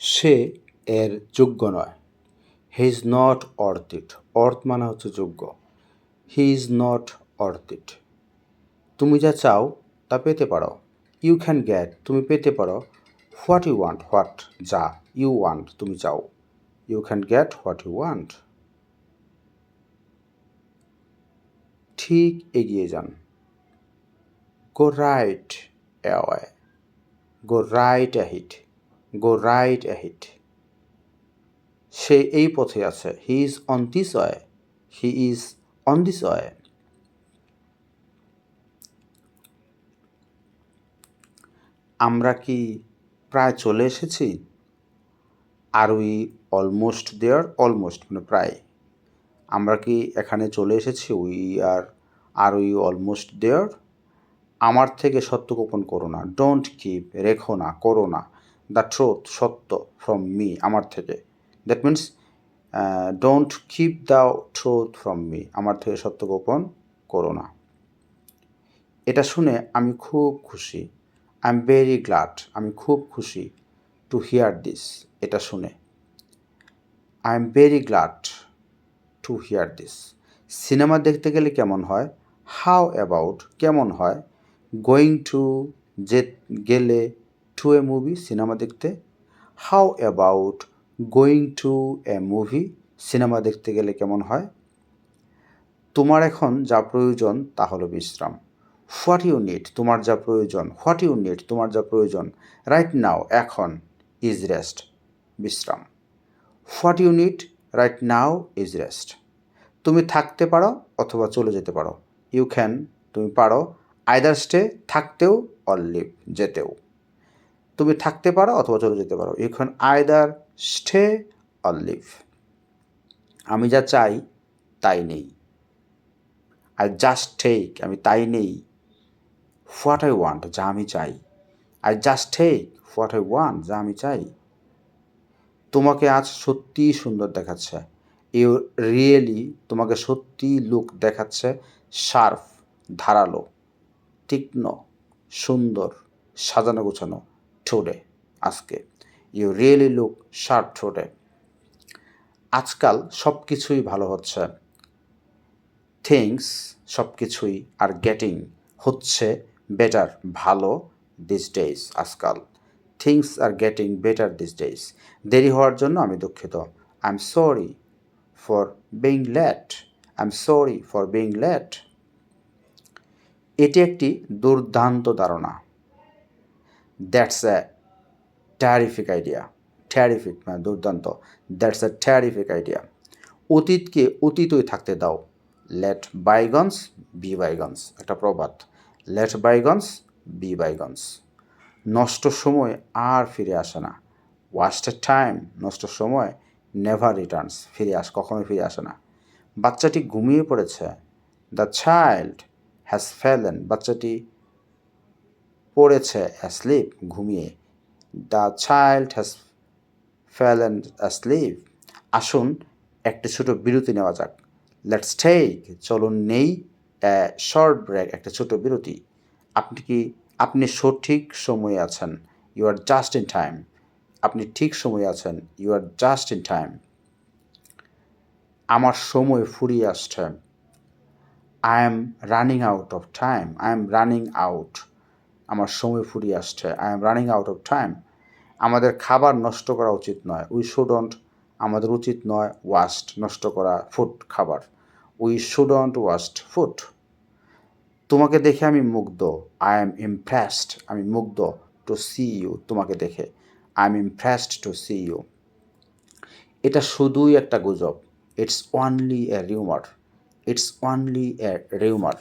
সে এর যোগ্য নয়। হি ইজ নট অর্থ ইট অর্থ মানে হচ্ছে যোগ্য। হি ইজ নট অর্থ ইট তুমি যা চাও তা পেতে পারো। ইউ ক্যান গেট তুমি পেতে পারো। হোয়াট ইউ ওয়ান্ট হোয়াট যা ইউ ওয়ান্ট তুমি চাও। You can get what you want ঠিক এগিয়ে যান। Go right away go right ahead go right ahead সে এই পথে আছে। He is on this way he is on this way আমরা কি প্রায় চলে এসেছি? Are we almost there almost মানে প্রায়। আমরা কি এখানে চলে এসেছি? We are are we almost there আমার থেকে সত্য গোপন করো না। ডোন্ট কিপ রেখো না, করো না। দ্য ট্রুথ সত্য ফ্রম মি, আমার থেকে। That means don't keep the truth from me, আমার থেকে সত্য গোপন করো না। এটা শুনে আমি খুব খুশি। আই এম ভেরি গ্লাড, আমি খুব খুশি টু হিয়ার দিস, এটা শুনে। I am very glad to hear this. Cinema দেখতে গেলে কেমন হয়? হাউ অ্যাবাউট কেমন হয়? গোয়িং টু যে গেলে টু এ মুভি সিনেমা দেখতে। How about going to a movie cinema দেখতে গেলে কেমন হয়? তোমার এখন যা প্রয়োজন, তা হলো বিশ্রাম। হোয়াট ইউ নিড তোমার যা প্রয়োজন হোয়াট ইউ নিড তোমার যা প্রয়োজন রাইট নাও এখন ইজ রেস্ট বিশ্রাম। What you need right now is rest তুমি থাকতে পারো অথবা চলে যেতে পারো। ইউ ক্যান তুমি পারো আইদার স্টে থাকতেও অর লিভ যেতেও। তুমি থাকতে পারো অথবা চলে যেতে পারো। You can either stay or leave আমি যা চাই, তাই নেই। আই জাস্ট টেক আমি তাই নেই। হোয়াট আই ওয়ান্ট যা আমি চাই। I just take what I want যা আমি চাই। তোমাকে আজ সত্যিই সুন্দর দেখাচ্ছে। ইউ রিয়েলি তোমাকে সত্যি লুক দেখাচ্ছে শার্প, ধারালো, তীক্ষ্ণ, সুন্দর, সাজানো গোছানো। ঠোঁটে আজকে। ইউ রিয়েলি লুক শার্প ঠোঁটে। আজকাল সব কিছুই ভালো হচ্ছে। থিংস সব কিছুই আর গেটিং হচ্ছে বেটার ভালো দিস ডেজ আজকাল। Things are getting better this days দেরি হওয়ার জন্য আমি দুঃখিত। I am sorry for being late I am sorry for being late এটি একটি দুর্দান্ত ধারণা। দ্যাটস এ ট্যারিফিক আইডিয়া ট্যারিফিক মানে দুর্দান্ত। দ্যাটস এ ট্যারিফিক আইডিয়া অতীতকে অতীতই থাকতে দাও। লেট বাইগনস বি বাইগনস একটা প্রবাদ। লেট বাইগনস বি বাইগনস নষ্ট সময় আর ফিরে আসে না। ওয়াস্টেড টাইম নষ্ট সময় নেভার রিটার্নস ফিরে আস, কখনোই ফিরে আসে না। বাচ্চাটি ঘুমিয়ে পড়েছে। দ্য চাইল্ড হ্যাজ ফেলেন বাচ্চাটি পড়েছে অ্যাসলিপ ঘুমিয়ে। The child has fallen asleep আসুন, একটি ছোট বিরতি নেওয়া যাক। লেটস টেক চলুন নেই শর্ট ব্রেক একটা ছোট বিরতি। আপনি কি, আপনি সঠিক সময়ে আছেন? You are just in time আপনি ঠিক সময়ে আছেন। You are just in time আমার সময় ফুরিয়ে আসছে। I am running out of time I am running out আমার সময় ফুরিয়ে আসছে। I am running out of time আমাদের খাবার নষ্ট করা উচিত নয়। উই শুডন্ট আমাদের উচিত নয় ওয়াস্ট নষ্ট করা ফুড খাবার। উই শুডন্ট ওয়াস্ট ফুড তোমাকে দেখে আমি মুগ্ধ। আই এম ইমপ্রেসড আমি মুগ্ধ টু সি ইউ তোমাকে দেখে। I am impressed to see you এটা শুধুই একটা গুজব। It's only a rumour it's only a rumour